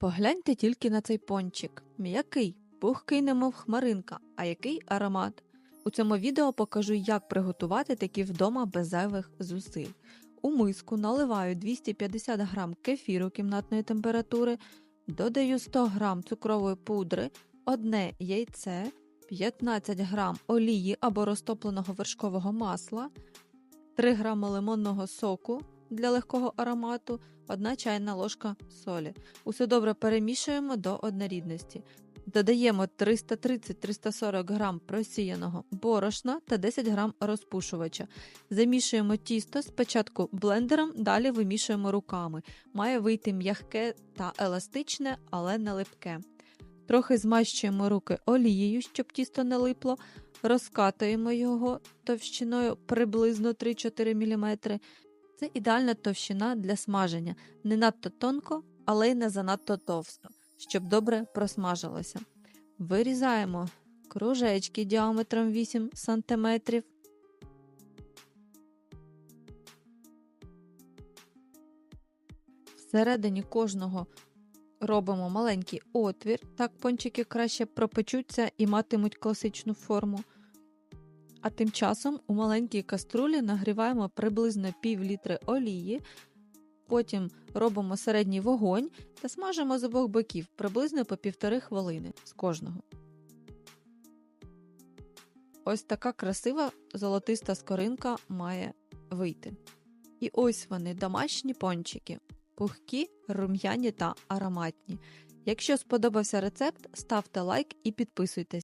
Погляньте тільки на цей пончик. М'який, пухкий, немов хмаринка, а який аромат. У цьому відео покажу, як приготувати такі вдома без зайвих зусиль. У миску наливаю 250 г кефіру кімнатної температури, додаю 100 г цукрової пудри, одне яйце, 15 г олії або розтопленого вершкового масла, 3 г лимонного соку для легкого аромату, 1 чайна ложка солі. Усе добре перемішуємо до однорідності. Додаємо 330-340 г просіяного борошна та 10 г розпушувача. Замішуємо тісто спочатку блендером, далі вимішуємо руками. Має вийти м'яке та еластичне, але не липке. Трохи змащуємо руки олією, щоб тісто не липло, розкатуємо його товщиною приблизно 3-4 мм. Це ідеальна товщина для смаження, не надто тонко, але й не занадто товсто, щоб добре просмажилося. Вирізаємо кружечки діаметром 8 см. Всередині кожного робимо маленький отвір, так пончики краще пропечуться і матимуть класичну форму. А тим часом у маленькій каструлі нагріваємо приблизно пів літри олії, потім робимо середній вогонь та смажимо з обох боків приблизно по півтори хвилини з кожного. Ось така красива золотиста скоринка має вийти. І ось вони домашні пончики, пухкі, рум'яні та ароматні. Якщо сподобався рецепт, ставте лайк і підписуйтесь.